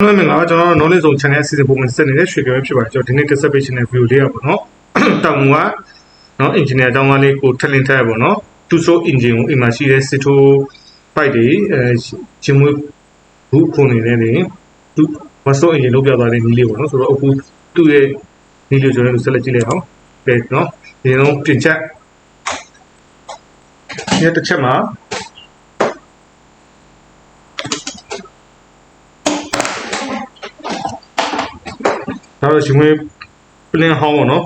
ဟုတ်မင်္ဂလာပါကျွန်တော်တို့ knowledge zone channel အစီအစဉ်ပုံမှန်ဆက်နေတဲ့ရွှေကြပဲဖြစ်ပါတယ်ကျွန်တော်ဒီနေ့ dissertation နဲ့ view လေးရပါတော့တောင်မူကနော် engineer အကြောင်းသားလေးကိုထက်လင်းထားရပါတော့2 stroke engine ကိုအိမ်မှာရှိတဲ့ Cito pipe တွေအဲချင်းမွေးဘူးခုန်နေတဲ့နေသူ one stroke engine လောက်ပြသွားတဲ့နီးလေးပေါ့နော်ဆိုတော့အခုသူ့ရဲ့နီးလေးကျွန်တော်တို့ဆက်လက်ကြည့်လိုက်အောင်ပဲနော်ဒီတော့ပြင်ချက်ဒီတစ်ချက်မှာ ဒါတော့ရှင်မွေး plan ဟောင်းပေါ့နော်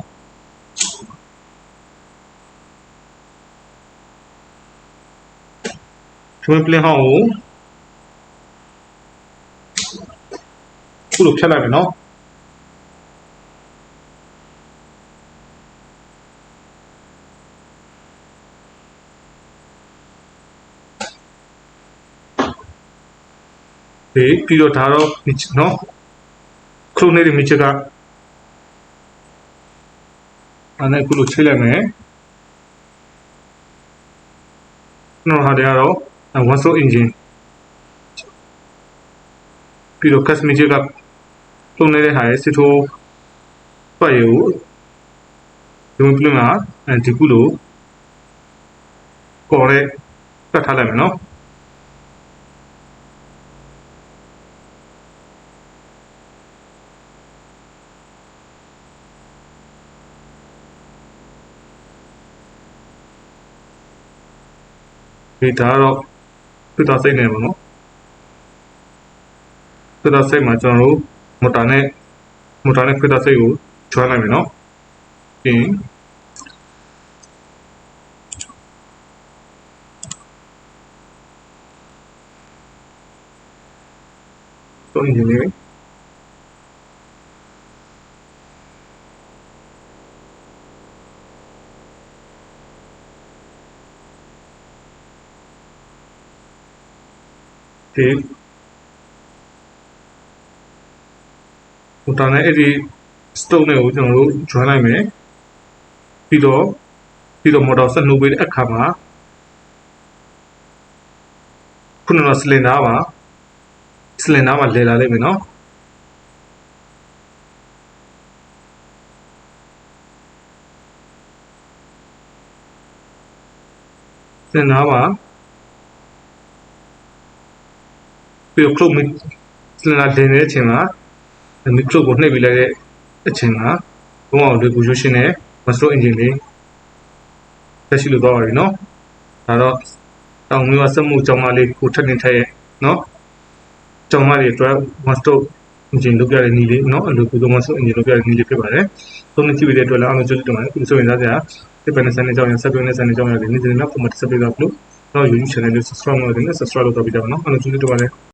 ရှင်မွေး plan ဟောင်းကိုခုလိုဖြတ်လိုက်မယ်နော်ဒီပြီးတော့ဒါတော့နော် ခလုံးနေတဲ့မိချက်ကအဲ့ဒါခုလိုချိန်လိုက်မယ်နော်ဟာတရားတော့ one stroke engine ပြီးတော့ cast magic ကလုံးနေတဲ့ဟာရဲ့စစ်ထိုးပတ်ရကိုဒီမပလင်မှာအဲဒီခုလိုကော်ရဲပတ်ထားလိုက်မယ်နော် ဒီဒါကတော့ပြတာစိတ်နေပါတော့ပြတာစိတ်မှာကျွန်တော်တို့မော်တာနဲ့မော်တာနဲ့ပြတာစိတ်ကိုကျွမ်းလိုက်မယ်နော်ပြီးရင်တော့ဒီနေ့ ဒီဟိုတာနဲ့အဲ့ဒီ stone နဲ့ကိုကျွန်တော်တို့ join လိုက်မယ်ပြီးတော့ပြီးတော့ model ဆက်နှုတ်ပေးတဲ့အခါမှာခုနက cylinder ပါ cylinder မှာလဲလာလိမ့်မယ်နော်စင်နာပါ ပြီးတော့ clock စင်နာတင်တဲ့အချိန်မှာဒီ clock ကိုနှိပ်ပြီးလိုက်တဲ့အချိန်မှာဘုံအောင်တွေ position နဲ့ master engine လေးတက်ရှိလို့တော့ပါပြီเนาะဒါတော့တောင်မျိုးစက်မှုကြောင်းမလေးကိုထပ်တင်ထက်ရဲ့เนาะကြောင်းမလေးအတွက် master engine လုပ်ပြတဲ့နည်းလေးเนาะအလိုကူသော master engine လုပ်ပြတဲ့နည်းလေးဖြစ်ပါတယ်သုံးနှစ်ကြည့်ပြီးတဲ့အတွက်လည်းအားလုံးကျေးဇူးတင်ပါတယ်ဒီဆိုရင်သားစရာဒီပန်နဲ့ဆန်တဲ့ကြောင်းရဆက်ပြနဲ့ဆန်တဲ့ကြောင်းရတယ်နေ့စဉ်တော့ပုံမှန်ဆက်ပြတော့လို့တော့ YouTube channel လေး subscribe လုပ်နေ subscribe လုပ်တော့ပြီးတော့เนาะအားလုံးကျေးဇူးတင်ပါတယ်